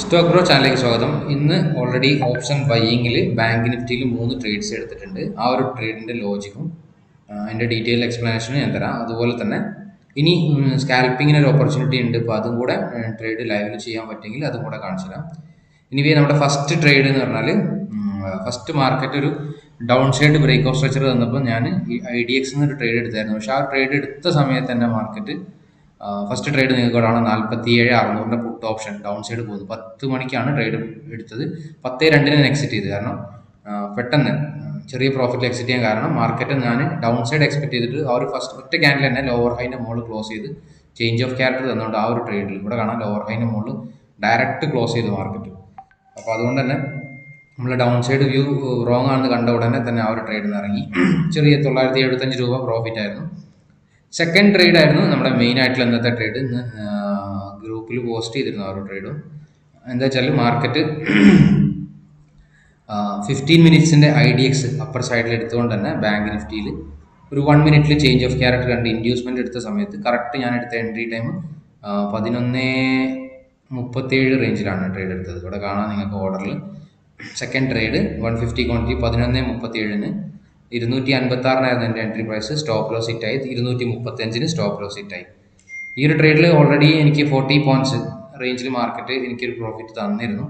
Stock bro ചാനലിലേക്ക് സ്വാഗതം. ഇന്ന് ഓൾറെഡി ഓപ്ഷൻ ബൈയിങ്ങിൽ ബാങ്ക് നിഫ്റ്റിയിൽ മൂന്ന് ട്രേഡ്സ് എടുത്തിട്ടുണ്ട്. ആ ഒരു ട്രേഡിന്റെ ലോജിക്കും അതിന്റെ ഡീറ്റെയിൽ എക്സ്പ്ലനേഷനും ഞാൻ തരാം. അതുപോലെ തന്നെ ഇനി സ്കാൽപ്പിങ്ങിന് ഒരു ഓപ്പർച്യൂണിറ്റി ഉണ്ട്. അപ്പോൾ അതും കൂടെ ട്രേഡ് ലൈവിൽ ചെയ്യാൻ പറ്റുമെങ്കിൽ അതും കൂടെ കാണിച്ചു തരാം. ഇനി നമ്മുടെ ഫസ്റ്റ് ട്രേഡ് എന്ന് പറഞ്ഞാൽ ഫസ്റ്റ് മാർക്കറ്റ് ഒരു down side break off structure തന്നപ്പോൾ ഞാൻ ഈ ഐ ഡി എക്സ് എന്നൊരു ട്രേഡ് എടുത്തായിരുന്നു. പക്ഷേ ആ ട്രേഡ് എടുത്ത സമയത്ത് തന്നെ മാർക്കറ്റ് ഫസ്റ്റ് ട്രേഡ് നിങ്ങൾക്ക് കാണാം നാൽപ്പത്തി ഏഴ് അറുന്നൂറിന്റെ പുട്ട് ഓപ്ഷൻ ഡൗൺ സൈഡ് പോകുന്നത് പത്ത് മണിക്കാണ് ട്രേഡ് എടുത്തത്. പത്തേ രണ്ടിന് എക്സിറ്റ് ചെയ്ത്. കാരണം പെട്ടെന്ന് ചെറിയ പ്രോഫിറ്റിൽ എക്സിറ്റ് ചെയ്യാൻ കാരണം മാർക്കറ്റ് ഞാൻ ഡൗൺ സൈഡ് എക്സ്പെക്ട് ചെയ്തിട്ട് ആ ഒരു ഫസ്റ്റ് ഒറ്റ ക്യാൻഡിൽ തന്നെ ലോവർ ഹൈന്റെ മുകളിൽ ക്ലോസ് ചെയ്ത് ചേഞ്ച് ഓഫ് ക്യാരക്ടർ തന്നുകൊണ്ട് ആ ഒരു ട്രേഡിൽ ഇവിടെ കാണാം ലോവർ ഹൈന്റെ മുകളിൽ ഡയറക്റ്റ് ക്ലോസ് ചെയ്തു മാർക്കറ്റ് അപ്പോൾ അതുകൊണ്ട് തന്നെ നമ്മൾ ഡൗൺ സൈഡ് വ്യൂ റോങ് ആണെന്ന് കണ്ട ഉടനെ തന്നെ ആ ഒരു ട്രേഡിൽ നിന്ന് ഇറങ്ങി. ചെറിയ തൊള്ളായിരത്തി എഴുപത്തഞ്ച് രൂപ പ്രോഫിറ്റ് ആയിരുന്നു. സെക്കൻഡ് ട്രേഡ് ആയിരുന്നു നമ്മുടെ മെയിൻ ആയിട്ടുള്ള ഇന്നത്തെ ട്രേഡ് ഇന്ന് ഗ്രൂപ്പിൽ പോസ്റ്റ് ചെയ്തിരുന്നു ഒരു ട്രേഡും എന്താ വെച്ചാൽ മാർക്കറ്റ് ഫിഫ്റ്റീൻ മിനിറ്റ്സിന്റെ ഐ ഡി എക്സ് അപ്പർ സൈഡിൽ എടുത്തുകൊണ്ട് തന്നെ ബാങ്ക് നിഫ്റ്റിയിൽ ഒരു വൺ മിനിറ്റിൽ ചേഞ്ച് ഓഫ് ക്യാരക്ടർ കണ്ട് ഇൻഡ്യൂസ്മെന്റ് എടുത്ത സമയത്ത് കറക്റ്റ് ഞാൻ എടുത്ത എൻട്രി ടൈം പതിനൊന്ന് മുപ്പത്തേഴ് റേഞ്ചിലാണ് ട്രേഡ് എടുത്തത്. ഇവിടെ കാണാം നിങ്ങൾക്ക് ഓർഡറിൽ second trade one fifty quantity പതിനൊന്ന് മുപ്പത്തേഴിന് ഇരുന്നൂറ്റി അൻപത്തി ആറിനായിരുന്നു എന്റെ എൻട്രി പ്രൈസ് സ്റ്റോപ്പ് ലോസ് ഹിറ്റായി ഇരുന്നൂറ്റി മുപ്പത്തഞ്ചിന് സ്റ്റോപ്പ് ലോസ് ഹിറ്റായി ഈ ഒരു ട്രേഡിൽ ഓൾറെഡി എനിക്ക് ഫോർട്ടി പോയിന്റ്സ് റേഞ്ചിൽ മാർക്കറ്റ് എനിക്കൊരു പ്രോഫിറ്റ് തന്നിരുന്നു.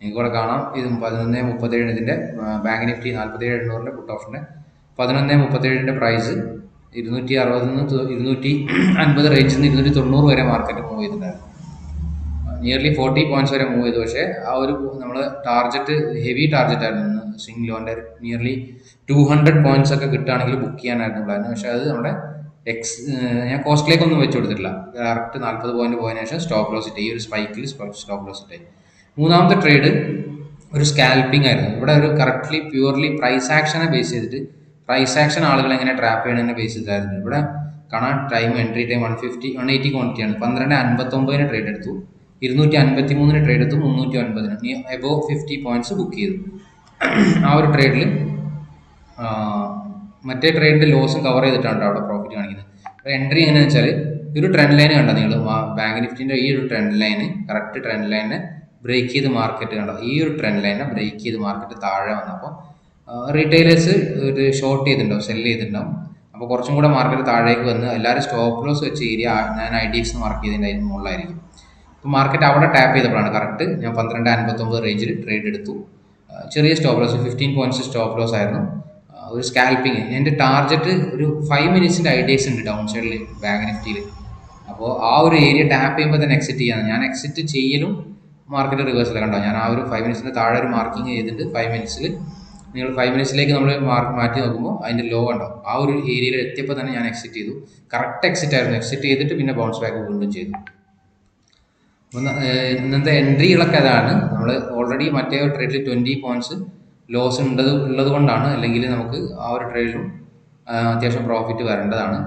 നിങ്ങൾക്ക് ഇവിടെ കാണാം. ഇത് പതിനൊന്ന് മുപ്പത്തേഴ് ഇതിന്റെ ബാങ്ക് നിഫ്റ്റി നാൽപ്പത്തേഴ് എണ്ണൂറിന്റെ പുട്ട് ഓപ്ഷന്റെ പതിനൊന്ന് മുപ്പത്തേഴിന്റെ പ്രൈസ് ഇരുന്നൂറ്റി അറുപതിൽ നിന്ന് ഇരുന്നൂറ്റി അൻപത് റേഞ്ചിൽ നിന്ന് ഇരുന്നൂറ്റി തൊണ്ണൂറ് വരെ മാർക്കറ്റ് മൂവ് ചെയ്തിട്ടുണ്ടായിരുന്നു. നിയർലി ഫോർട്ടി പോയിന്റ്സ് വരെ മൂവ് ചെയ്തു. പക്ഷേ ആ ഒരു നമ്മൾ ടാർജറ്റ് ഹെവി ടാർജറ്റ് ആയിരുന്നു. സ്വിംഗ് ലോന്റെ നിയർലി ടു ഹൺഡ്രഡ് പോയിന്റ്സ് ഒക്കെ കിട്ടുകയാണെങ്കിൽ ബുക്ക് ചെയ്യാനായിരുന്നു പ്ലാൻ പക്ഷേ അത് നമ്മുടെ എക്സ് ഞാൻ കോസ്റ്റിലേക്ക് ഒന്നും വെച്ച് കൊടുത്തിട്ടില്ല. കറക്റ്റ് നാൽപ്പത് പോയിന്റ് പോയതിനു ശേഷം സ്റ്റോപ്പ് ലോസ് ഇട്ട്. ഈ ഒരു സ്പൈക്കിൽ സ്റ്റോപ്പ് ലോസ് ഇട്ട്. മൂന്നാമത്തെ ട്രേഡ് ഒരു സ്കാൽപ്പിംഗ് ആയിരുന്നു. ഇവിടെ ഒരു കറക്റ്റ്ലി പ്യുവർലി പ്രൈസ് ആക്ഷനെ ബേസ് ചെയ്തിട്ട് പ്രൈസ് ആക്ഷൻ ആളുകൾ എങ്ങനെ ട്രാപ്പ് ചെയ്യണമെന്ന് ബേസ് ചെയ്തായിരുന്നു. ഇവിടെ കാണാൻ time entry time one fifty one eighty ക്വാണ്ടിറ്റിയാണ് പന്ത്രണ്ട് അൻപത്തൊമ്പതിന് ട്രേഡ് എടുത്തു. ഇരുന്നൂറ്റി അൻപത്തി മൂന്നിന് ട്രേഡ് എടുത്തു മുന്നൂറ്റി ഒൻപതിന് നീ എബോവ് ഫിഫ്റ്റി പോയിന്റ്സ് ബുക്ക് ചെയ്തു. ആ ഒരു ട്രേഡിൽ മറ്റേ ട്രേഡിന്റെ ലോസും കവർ ചെയ്തിട്ടാണ് ട്ടോ അവിടെ പ്രോഫിറ്റ് കാണിക്കുന്നത്. അപ്പോൾ എൻട്രി എങ്ങനെയാണെന്ന് വെച്ചാൽ ഒരു ട്രെൻഡ് ലൈൻ കണ്ടോ നിങ്ങൾ ബാങ്ക് നിഫ്റ്റിന്റെ ഈ ഒരു ട്രെൻഡ് ലൈന് കറക്റ്റ് ട്രെൻഡ് ലൈനെ ബ്രേക്ക് ചെയ്ത് മാർക്കറ്റ് കണ്ടോ? ഈ ഒരു ട്രെൻഡ് ലൈനെ ബ്രേക്ക് ചെയ്ത് മാർക്കറ്റ് താഴെ വന്നപ്പോൾ റീറ്റെയിലേഴ്സ് ഒരു ഷോർട്ട് ചെയ്തിട്ടുണ്ടാവും സെൽ ചെയ്തിട്ടുണ്ടാവും. അപ്പോൾ കുറച്ചും കൂടെ മാർക്കറ്റ് താഴേക്ക് വന്ന് എല്ലാവരും സ്റ്റോപ്പ് ലോസ് വെച്ച ഏരിയ ഞാൻ ഐ ഡി എക്സ് മാർക്ക് ചെയ്തതിന്റെ അതിന് മുകളിലായിരിക്കും. മാർക്കറ്റ് അവിടെ ടാപ്പ് ചെയ്തപ്പോഴാണ് കറക്റ്റ് ഞാൻ പന്ത്രണ്ട് അൻപത്തൊമ്പത് റേഞ്ചിൽ ട്രേഡ് എടുത്തു. ചെറിയ stop loss fifteen points stop loss ആയിരുന്നു. ഒരു സ്കാൽപ്പിംഗ് എന്റെ ടാർജറ്റ് ഒരു ഫൈവ് മിനിറ്റ്സിന്റെ ഐഡിയസ് ഉണ്ട് ഡൗൺ സൈഡിൽ ബാങ്ക് നിഫ്റ്റിയിൽ അപ്പോൾ ആ ഒരു ഏരിയ ടാപ്പ് ചെയ്യുമ്പോൾ തന്നെ എക്സിറ്റ് ചെയ്യാണ് ഞാൻ എക്സിറ്റ് ചെയ്യലും മാർക്കറ്റ് റിവേഴ്സൽ കണ്ടോ? ഞാൻ ആ ഒരു ഫൈവ് മിനിറ്റ്സിന്റെ താഴെ ഒരു മാർക്കിംഗ് ചെയ്തിട്ട് ഫൈവ് മിനിറ്റ്സിൽ നിങ്ങൾ ഫൈവ് മിനിറ്റ്സിലേക്ക് നമ്മൾ മാർക്ക് മാറ്റി നോക്കുമ്പോൾ അതിന്റെ ലോ ഉണ്ടാവും ആ ഒരു ഏരിയയിൽ എത്തിയപ്പോൾ തന്നെ ഞാൻ എക്സിറ്റ് ചെയ്തു. കറക്റ്റ് എക്സിറ്റ് ആയിരുന്നു. എക്സിറ്റ് ചെയ്തിട്ട് പിന്നെ ബൗൺസ് ബാക്ക് വീണ്ടും ചെയ്തു. ഇന്നത്തെ എൻട്രികളൊക്കെ അതാണ്. നമ്മൾ ഓൾറെഡി മറ്റേ ട്രേഡിൽ ട്വന്റി പോയിന്റ്സ് ലോസ് ഉണ്ടത് ഉള്ളത് കൊണ്ടാണ് അല്ലെങ്കിൽ നമുക്ക് ആ ഒരു ട്രേഡിലും അത്യാവശ്യം പ്രോഫിറ്റ് വരേണ്ടതാണ്.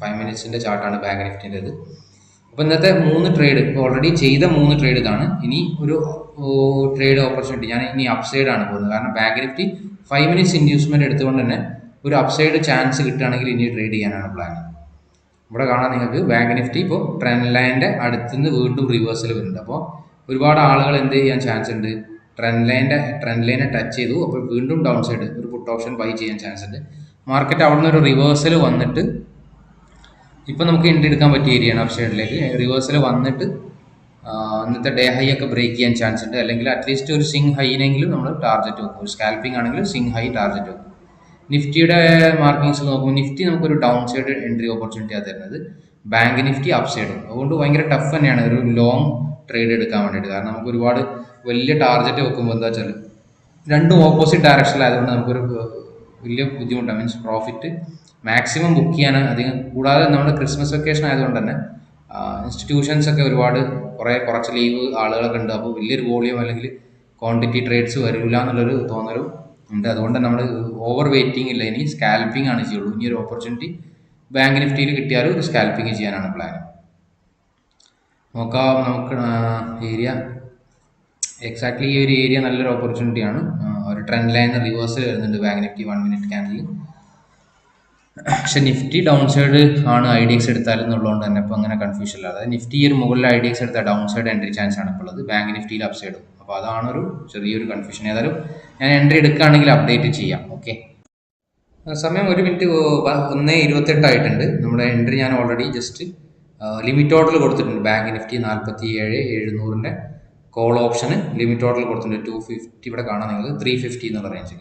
ഫൈവ് മിനിറ്റ്സിന്റെ ചാർട്ടാണ് ബാങ്ക് നിഫ്റ്റിന്റെത് അപ്പോൾ ഇന്നത്തെ മൂന്ന് ട്രേഡ് ഓൾറെഡി ചെയ്ത മൂന്ന് ട്രേഡ് ഇതാണ്. ഇനി ഒരു ട്രേഡ് ഓപ്പർച്യൂണിറ്റി ഞാൻ ഇനി അപ്സൈഡ് ആണ് പോകുന്നത്. കാരണം Bank Nifty five minutes inducement എടുത്തുകൊണ്ട് തന്നെ ഒരു അപ്സൈഡ് ചാൻസ് കിട്ടുകയാണെങ്കിൽ ഇനി ട്രേഡ് ചെയ്യാനാണ് പ്ലാൻ ഇവിടെ കാണാം നിങ്ങൾക്ക് ബാങ്ക് നിഫ്റ്റി ഇപ്പോൾ ട്രെൻഡ് ലൈന്റെ അടുത്തുനിന്ന് വീണ്ടും റിവേഴ്സൽ വരുന്നുണ്ട്. അപ്പോൾ ഒരുപാട് ആളുകൾ എന്ത് ചെയ്യാൻ ചാൻസ് ഉണ്ട്? ട്രെൻഡ് ലൈന്റെ ട്രെൻഡ് ലൈനെ ടച്ച് ചെയ്തു. അപ്പോൾ വീണ്ടും ഡൗൺ സൈഡ് ഒരു പുട്ട് ഓപ്ഷൻ ബൈ ചെയ്യാൻ ചാൻസ് ഉണ്ട്. മാർക്കറ്റ് അവിടെ നിന്ന് ഒരു റിവേഴ്സൽ വന്നിട്ട് ഇപ്പം നമുക്ക് എൻട്രി എടുക്കാൻ പറ്റിയ ഏരിയയാണ് അപ്പ് സൈഡിലേക്ക് റിവേഴ്സൽ വന്നിട്ട് ഇന്നത്തെ ഡേ ഹൈ ഒക്കെ ബ്രേക്ക് ചെയ്യാൻ ചാൻസ് ഉണ്ട്. അല്ലെങ്കിൽ അറ്റ്ലീസ്റ്റ് ഒരു സിങ് ഹൈനെങ്കിലും നമ്മൾ ടാർഗറ്റ് വെക്കും. ഒരു സ്കാൽപ്പിംഗ് ആണെങ്കിലും സിങ് ഹൈ ടാർഗറ്റ് വെക്കും. നിഫ്റ്റിയുടെ മാർക്കിങ്സ് നോക്കുമ്പോൾ നിഫ്റ്റി നമുക്കൊരു ഡൗൺ സൈഡ് എൻട്രി ഓപ്പർച്യൂണിറ്റിയാണ് തരുന്നത്. ബാങ്ക് നിഫ്റ്റി അപ്പ് സൈഡും അതുകൊണ്ട് ഭയങ്കര ടഫ് തന്നെയാണ്. ഒരു ലോങ് ട്രേഡ് എടുക്കാൻ വേണ്ടിയിട്ട്. കാരണം നമുക്ക് ഒരുപാട് വലിയ ടാർഗറ്റ് വെക്കുമ്പോൾ എന്താ വെച്ചാൽ രണ്ടും ഓപ്പോസിറ്റ് ഡയറക്ഷനിലായതുകൊണ്ട് നമുക്കൊരു വലിയ ബുദ്ധിമുട്ടാണ് മീൻസ് പ്രോഫിറ്റ് മാക്സിമം ബുക്ക് ചെയ്യാൻ അധികം കൂടാതെ നമ്മുടെ ക്രിസ്മസ് വെക്കേഷൻ ആയതുകൊണ്ട് തന്നെ ഇൻസ്റ്റിറ്റ്യൂഷൻസ് ഒക്കെ ഒരുപാട് കുറേ കുറച്ച് ലീവ് ആളുകളൊക്കെ ഉണ്ട്. അപ്പോൾ വലിയൊരു വോളിയം അല്ലെങ്കിൽ ക്വാണ്ടിറ്റി ട്രേഡ്സ് വരില്ല എന്നുള്ളൊരു തോന്നലും ഉണ്ട്. അതുകൊണ്ട് നമ്മൾ ഓവർ വെയിറ്റിംഗ് ഇല്ല. ഇനി സ്കാൽപ്പിംഗ് ആണ് ചെയ്യുള്ളൂ. ഇനി ഒരു ഓപ്പർച്യൂണിറ്റി ബാങ്ക് നിഫ്റ്റിയിൽ കിട്ടിയാൽ ഒരു സ്കാൽപ്പിംഗ് ചെയ്യാനാണ് പ്ലാൻ നോക്കാം നമുക്ക് ഏരിയ എക്സാക്ട്ലി ഈ ഒരു ഏരിയ നല്ലൊരു ഓപ്പർച്യൂണിറ്റിയാണ് ഒരു ട്രെൻഡ് ലൈൻ റിവേഴ്സൽ വരുന്നുണ്ട് Bank Nifty one minute candle പക്ഷെ നിഫ്റ്റി ഡൗൺ സൈഡ് ആണ് ഐ ഡി എക്സ് എടുത്താൽ എന്നുള്ളതുകൊണ്ട് തന്നെ ഇപ്പോൾ അങ്ങനെ കൺഫ്യൂഷൻ ഇല്ല. അതായത് നിഫ്റ്റി ഈ ഒരു മുകളിൽ ഐ ഡി എക്സ് എടുത്താൽ ഡൗൺ സൈഡ് എൻട്രി ചാൻസ് ആണ് ഇപ്പോൾ ഉള്ളത്. ബാങ്ക് നിഫ്റ്റിയിൽ അപ് അപ്പോൾ അതാണൊരു ചെറിയൊരു കൺഫ്യൂഷൻ ഏതായാലും ഞാൻ എൻട്രി എടുക്കുകയാണെങ്കിൽ അപ്ഡേറ്റ് ചെയ്യാം. ഓക്കെ സമയം ഒരു മിനിറ്റ് ഒന്ന് ഇരുപത്തെട്ടായിട്ടുണ്ട് നമ്മുടെ എൻട്രി ഞാൻ ഓൾറെഡി ജസ്റ്റ് ലിമിറ്റ് ഓർഡർ കൊടുത്തിട്ടുണ്ട്. ബാങ്ക് നിഫ്റ്റി നാൽപ്പത്തി ഏഴ് എഴുന്നൂറിന്റെ കോൾ ഓപ്ഷന് ലിമിറ്റ് ഓർഡർ കൊടുത്തിട്ടുണ്ട്. ടു ഫിഫ്റ്റി ഇവിടെ കാണാം നിങ്ങൾ ത്രീ ഫിഫ്റ്റി എന്നുള്ള റേഞ്ചിൽ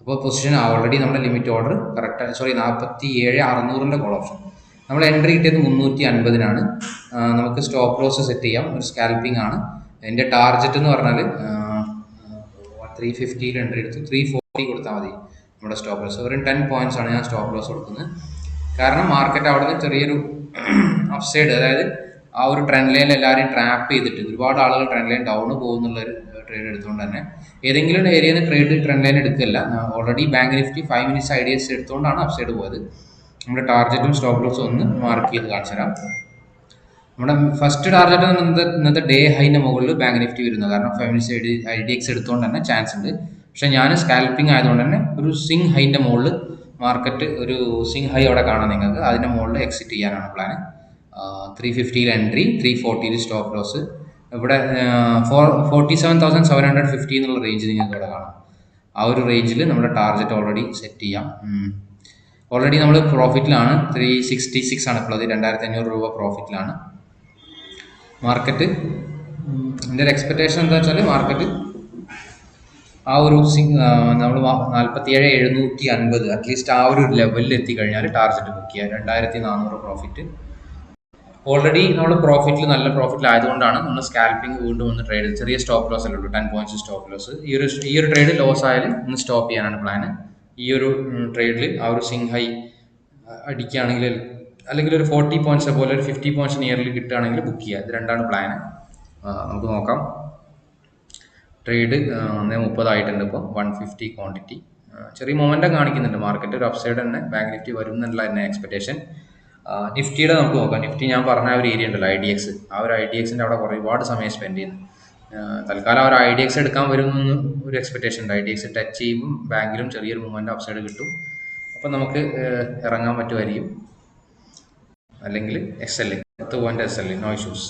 അപ്പോൾ പൊസിഷൻ ഓൾറെഡി നമ്മുടെ ലിമിറ്റ് ഓർഡർ കറക്റ്റ് സോറി നാൽപ്പത്തി ഏഴ് അറുന്നൂറിന്റെ കോൾ ഓപ്ഷൻ നമ്മൾ എൻട്രി കിട്ടിയത് മുന്നൂറ്റി അൻപതിനാണ്. നമുക്ക് സ്റ്റോപ്പ് ലോസ് സെറ്റ് ചെയ്യാം. ഒരു സ്കാൽപ്പിംഗ് ആണ്. എന്റെ ടാർജറ്റ് എന്ന് പറഞ്ഞാൽ ത്രീ ഫിഫ്റ്റിയിൽ എൻട്രി എടുത്ത്. ത്രീ ഫോർട്ടി കൊടുത്താൽ മതി നമ്മുടെ സ്റ്റോപ്പ് ലോസ് വെറും ടെൻ പോയിന്റ്സ് ആണ് ഞാൻ സ്റ്റോപ്പ് ലോസ് കൊടുക്കുന്നത്. കാരണം മാർക്കറ്റ് അവിടെ നിന്ന് ചെറിയൊരു അപ്സൈഡ് അതായത് ആ ഒരു ട്രെൻഡ് ലൈനിൽ എല്ലാവരെയും ട്രാപ്പ് ചെയ്തിട്ട് ഒരുപാട് ആളുകൾ ട്രെൻഡ് ലൈൻ ഡൗൺ പോകുന്നുള്ള ഒരു ട്രേഡ് എടുത്തുകൊണ്ട് തന്നെ ഏതെങ്കിലും ഏരിയയിൽ നിന്ന് ട്രേഡ് ട്രെൻഡ് ലൈൻ എടുക്കില്ല. Already Bank Nifty five minutes ideas എടുത്തുകൊണ്ടാണ് upside പോയത്. നമ്മുടെ ടാർജറ്റും സ്റ്റോപ്പ് ലോസും ഒന്ന് മാർക്ക് ചെയ്ത് കാണിച്ചു തരാം നമ്മുടെ ഫസ്റ്റ് ടാർഗറ്റ് ഇന്നത്തെ ഡേ ഹൈന്റെ മുകളിൽ ബാങ്ക് നിഫ്റ്റി വരുന്നത്. കാരണം five minutes I D I D X എടുത്തുകൊണ്ട് തന്നെ ചാൻസ് ഉണ്ട്. പക്ഷേ ഞാൻ സ്കാൽപ്പിംഗ് ആയതുകൊണ്ട് തന്നെ ഒരു സിങ് ഹൈന്റെ മുകളിൽ മാർക്കറ്റ് ഒരു സിങ് ഹൈ അവിടെ കാണാം നിങ്ങൾക്ക്. അതിന്റെ മുകളിൽ എക്സിറ്റ് ചെയ്യാനാണ് പ്ലാൻ ത്രീ ഫിഫ്റ്റിയിൽ എൻട്രി ത്രീ ഫോർട്ടിയിൽ സ്റ്റോപ്പ് ലോസ് ഇവിടെ four forty seven thousand seven hundred fifty എന്നുള്ള റേഞ്ച് നിങ്ങൾക്ക് ഇവിടെ കാണാം. ആ ഒരു റേഞ്ചിൽ നമ്മുടെ ടാർഗറ്റ് ഓൾറെഡി സെറ്റ് ചെയ്യാം. ഓൾറെഡി നമ്മൾ പ്രോഫിറ്റിലാണ് ത്രീ സിക്സ്റ്റി സിക്സ് ആണ് ഇപ്പോൾ അത് രണ്ടായിരത്തി അഞ്ഞൂറ് രൂപ പ്രോഫിറ്റിലാണ് മാർക്കറ്റ്. എന്റെ ഒരു എക്സ്പെക്റ്റേഷൻ എന്താ വെച്ചാൽ മാർക്കറ്റ് ആ ഒരു നമ്മൾ നാൽപ്പത്തി ഏഴ് എഴുന്നൂറ്റി അൻപത് അറ്റ്ലീസ്റ്റ് ആ ഒരു ലെവലിൽ എത്തിക്കഴിഞ്ഞാൽ ടാർഗറ്റ് ബുക്ക് ചെയ്യുക രണ്ടായിരത്തി നാനൂറ് പ്രോഫിറ്റ് ഓൾറെഡി നമ്മൾ പ്രോഫിറ്റിൽ നല്ല പ്രോഫിറ്റിൽ ആയതുകൊണ്ടാണ് നമ്മൾ സ്കാൽപ്പിംഗ് വീണ്ടും ഒന്ന് ട്രേഡ് ചെറിയ സ്റ്റോപ്പ് ലോസ് അല്ലേ ഉള്ളൂ ടെൻ പോയിന്റ്സ് സ്റ്റോപ്പ് ലോസ് ഈ ഒരു ഈ ഒരു ട്രേഡ് ലോസ് ആയാലും ഒന്ന് സ്റ്റോപ്പ് ചെയ്യാനാണ് പ്ലാന് ഈ ഒരു ട്രേഡിൽ ആ ഒരു സിംഗ് ഹൈ അടിക്കുകയാണെങ്കിൽ അല്ലെങ്കിൽ ഒരു ഫോർട്ടി പോയിന്റ്സ് പോലെ ഒരു ഫിഫ്റ്റി പോയിന്റ്സ് നിയർലി കിട്ടുകയാണെങ്കിൽ ബുക്ക് ചെയ്യുക. ഇത് രണ്ടാണ് പ്ലാൻ നമുക്ക് നോക്കാം. ട്രേഡ് മുപ്പതായിട്ടുണ്ട് ഇപ്പോൾ വൺ ഫിഫ്റ്റി ക്വാണ്ടിറ്റി ചെറിയ മൊമെന്റം കാണിക്കുന്നുണ്ട്. മാർക്കറ്റ് ഒരു അപ്സൈഡ് തന്നെ. ബാങ്ക് നിഫ്റ്റി വരും എന്നുള്ള തന്നെ എക്സ്പെക്ടേഷൻ നിഫ്റ്റിയുടെ നമുക്ക് നോക്കാം. നിഫ്റ്റി ഞാൻ പറഞ്ഞ ഒരു ഏരിയ ഉണ്ടല്ലോ ഐ ഡി എക്സ് ആ ഒരു ഐ ഡി എക്സിന്റെ അവിടെ ഒരുപാട് സമയം സ്പെൻഡ് ചെയ്യുന്നു. തൽക്കാലം ഒരു ഐ ഡി എക്സ് എടുക്കാൻ വരുമെന്ന് ഒരു എക്സ്പെക്ടേഷൻ ഉണ്ട്. ഐ ഡി എക്സ് ടച്ച് ചെയ്യുമ്പോൾ ബാങ്കിലും ചെറിയൊരു മൂവ്മെന്റ് അപ്സൈഡ് കിട്ടും. അപ്പം നമുക്ക് ഇറങ്ങാൻ പറ്റുമായിരിക്കും. അല്ലെങ്കിൽ എസ് എൽ പത്ത് point S L no issues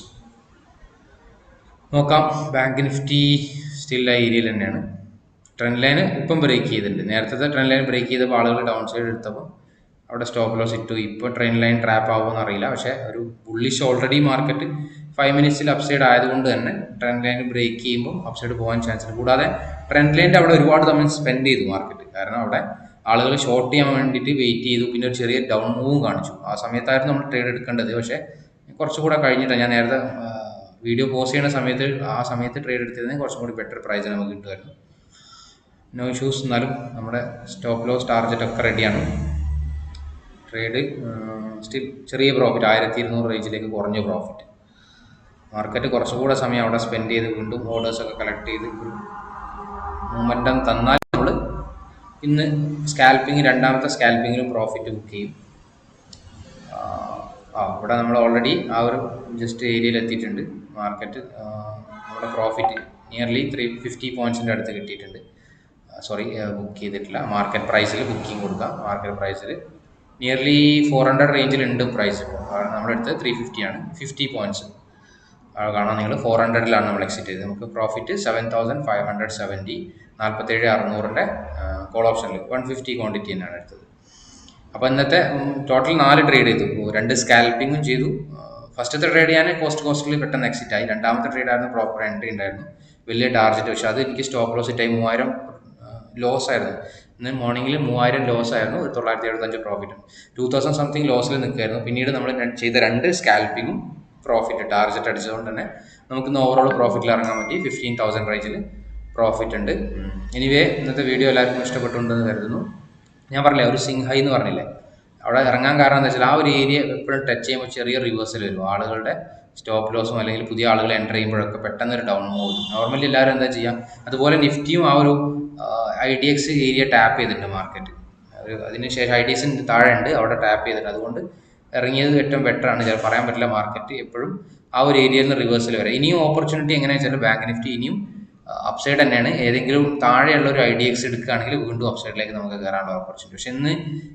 നോക്കാം. ബാങ്ക് നിഫ്റ്റി സ്റ്റിൽ ആ ഏരിയയിൽ തന്നെയാണ്. ട്രെൻഡ് ലൈന് ഇപ്പം ബ്രേക്ക് ചെയ്തിട്ടുണ്ട്. നേരത്തെ ട്രെൻഡ് ലൈൻ ബ്രേക്ക് ചെയ്തപ്പോൾ ആളുകൾ ഡൗൺ സൈഡ് എടുത്തപ്പോൾ അവിടെ സ്റ്റോപ്പ് ലോസ് ഇട്ടു. ഇപ്പോൾ ട്രെൻഡ് ലൈൻ ട്രാപ്പ് ആവുമെന്ന് അറിയില്ല. പക്ഷേ ഒരു ബുള്ളിഷ് ഓൾറെഡി മാർക്കറ്റ് ഫൈവ് മിനിറ്റ്സിൽ അപ്സൈഡ് ആയതുകൊണ്ട് തന്നെ ട്രെൻഡ് ലൈൻ ബ്രേക്ക് ചെയ്യുമ്പോൾ അപ്സൈഡ് പോകാൻ ചാൻസ് ഉണ്ട് കൂടാതെ ട്രെൻഡ് ലൈന്റെ അവിടെ ഒരുപാട് സമയം സ്പെൻഡ് ചെയ്തു മാർക്കറ്റ് കാരണം അവിടെ ആളുകൾ ഷോർട്ട് ചെയ്യാൻ വേണ്ടിയിട്ട് വെയിറ്റ് ചെയ്തു. പിന്നെ ഒരു ചെറിയ ഡൗൺ മൂവും കാണിച്ചു. ആ സമയത്തായിരുന്നു നമ്മൾ ട്രേഡ് എടുക്കേണ്ടത്. പക്ഷേ കുറച്ചുകൂടെ കഴിഞ്ഞിട്ടാണ് ഞാൻ നേരത്തെ വീഡിയോ പോസ്റ്റ് ചെയ്യുന്ന സമയത്ത് ആ സമയത്ത് ട്രേഡ് എടുത്തിരുന്നെങ്കിൽ കുറച്ചും കൂടി ബെറ്റർ പ്രൈസ് നമുക്ക് കിട്ടുമായിരുന്നു. നോ ഇഷ്യൂസ് എന്നാലും നമ്മുടെ സ്റ്റോപ്പ് ലോസ് ടാർജറ്റ് ഒക്കെ റെഡിയാണ് ട്രേഡ് സ്റ്റിൽ ചെറിയ പ്രോഫിറ്റ് ആയിരത്തി ഇരുന്നൂറ് റേഞ്ചിലേക്ക് കുറഞ്ഞ പ്രോഫിറ്റ് മാർക്കറ്റ് കുറച്ചുകൂടെ സമയം അവിടെ സ്പെൻഡ് ചെയ്ത് വീണ്ടും ഓർഡേഴ്സൊക്കെ കളക്ട് ചെയ്ത് ഒരു മൂമെന്റം തന്നാൽ ഇന്ന് സ്കാൽപ്പിംഗ് രണ്ടാമത്തെ സ്കാൽപ്പിങ്ങിലും പ്രോഫിറ്റ് ബുക്ക് ചെയ്യും. ആ ഇവിടെ നമ്മൾ ഓൾറെഡി ആ ഒരു ജസ്റ്റ് ഏരിയയിൽ എത്തിയിട്ടുണ്ട്. മാർക്കറ്റ് നമ്മുടെ പ്രോഫിറ്റ് നിയർലി ത്രീ ഫിഫ്റ്റി പോയിൻസിന്റെ അടുത്ത് കിട്ടിയിട്ടുണ്ട്. സോറി ബുക്ക് ചെയ്തിട്ടില്ല. മാർക്കറ്റ് പ്രൈസിൽ ബുക്കിംഗ് കൊടുക്കാം. മാർക്കറ്റ് പ്രൈസിൽ നിയർലി ഫോർ ഹൺഡ്രഡ് റേഞ്ചിലുണ്ട് പ്രൈസ് ഇപ്പോൾ നമ്മളെടുത്ത് ത്രീ ഫിഫ്റ്റി ആണ്. ഫിഫ്റ്റി പോയിന്റ്സ് കാണാം നിങ്ങൾ. ഫോർ ഹൺഡ്രഡിലാണ് നമ്മൾ എക്സിറ്റ് ചെയ്തത്. നമുക്ക് profit seven thousand five hundred seventy നാൽപ്പത്തേഴ് അറുന്നൂറിന്റെ കോൾ ഓപ്ഷനിൽ വൺ ഫിഫ്റ്റി ക്വാണ്ടിറ്റി തന്നെയാണ് എടുത്തത്. അപ്പോൾ ഇന്നത്തെ ടോട്ടൽ നാല് ട്രേഡ് ചെയ്തു. രണ്ട് സ്കാൽപ്പിങ്ങും ചെയ്തു. ഫസ്റ്റത്തെ ട്രേഡ് ഞാൻ കോസ്റ്റ് കോസ്റ്റിൽ പെട്ടെന്ന് എക്സിറ്റ് ആയി. രണ്ടാമത്തെ ട്രേഡ് ആയിരുന്നു പ്രോപ്പർ എൻട്രി ഉണ്ടായിരുന്നു. വലിയ ടാർജറ്റ് പക്ഷേ അത് എനിക്ക് സ്റ്റോപ്പ് ലോസ് ഇട്ടായി മൂവായിരം ലോസ് ആയിരുന്നു. ഇന്ന് മോർണിംഗിൽ മൂവായിരം ലോസ് ആയിരുന്നു. ഒരു തൊള്ളായിരത്തി എഴുപത്തഞ്ച് പ്രോഫിറ്റും ടു തൗസൻഡ് സംതിങ് ലോസിൽ നിൽക്കുമായിരുന്നു പിന്നീട് നമ്മൾ ചെയ്ത രണ്ട് സ്കാൽപ്പിങ്ങും പ്രോഫിറ്റ് ടാർജറ്റ് അടിച്ചതുകൊണ്ട് തന്നെ നമുക്ക് ഇന്ന് ഓവറോൾ പ്രോഫിറ്റിൽ ഇറങ്ങാൻ പറ്റി. ഫിഫ്റ്റീൻ തൗസൻഡ് റേഞ്ചിൽ പ്രോഫിറ്റ് ഉണ്ട്. എനിവേ ഇന്നത്തെ വീഡിയോ എല്ലാവർക്കും ഇഷ്ടപ്പെട്ടുണ്ടെന്ന് കരുതുന്നു. ഞാൻ പറഞ്ഞില്ലേ ഒരു സിംഹൈ എന്ന് പറഞ്ഞില്ലേ? അവിടെ ഇറങ്ങാൻ കാരണം എന്താ വെച്ചാൽ ആ ഒരു ഏരിയ എപ്പോഴും ടച്ച് ചെയ്യുമ്പോൾ ചെറിയ റിവേഴ്സൽ വരും. ആളുകളുടെ സ്റ്റോപ്പ് ലോസും അല്ലെങ്കിൽ പുതിയ ആളുകൾ എന്റർ ചെയ്യുമ്പോഴൊക്കെ പെട്ടെന്ന് ഒരു ഡൗൺ മൂവ് നോർമലി എല്ലാവരും എന്താ ചെയ്യുക അതുപോലെ നിഫ്റ്റിയും ആ ഒരു I D X area tap ചെയ്തിട്ടുണ്ട് മാർക്കറ്റ് അതിന് ശേഷം ഐ ഡി എക്സിന് താഴെ ഉണ്ട് അവിടെ ടാപ്പ് ചെയ്തിട്ടുണ്ട്. അതുകൊണ്ട് ഇറങ്ങിയത് ഏറ്റവും ബെറ്റർ ആണ്. ചില പറയാൻ പറ്റില്ല മാർക്കറ്റ് എപ്പോഴും ആ ഒരു ഏരിയയിൽ നിന്ന് റിവേഴ്സൽ വരെ. ഇനിയും ഓപ്പർച്യൂണിറ്റി എങ്ങനെയാണെന്ന് വെച്ചാൽ ബാങ്ക് നിഫ്റ്റി ഇനിയും അപ്സൈഡ് തന്നെയാണ്. ഏതെങ്കിലും താഴെയുള്ള ഒരു ഐ ഡി എക്സ് എടുക്കുകയാണെങ്കിൽ വീണ്ടും അപ്സൈഡിലേക്ക് നമുക്ക് കയറാനുള്ള ഓപ്പർച്യൂണിറ്റി പക്ഷെ ഇന്ന്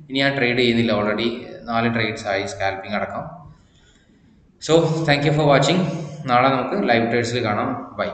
ഇനി ഞാൻ ട്രേഡ് ചെയ്യുന്നില്ല. ഓൾറെഡി നാല് ട്രേഡ്സ് ആയി സ്കാൽപ്പിംഗ് അടക്കം. So thank you for watching നാളെ നമുക്ക് ലൈവ് ട്രേഡ്സിൽ കാണാം. ബൈ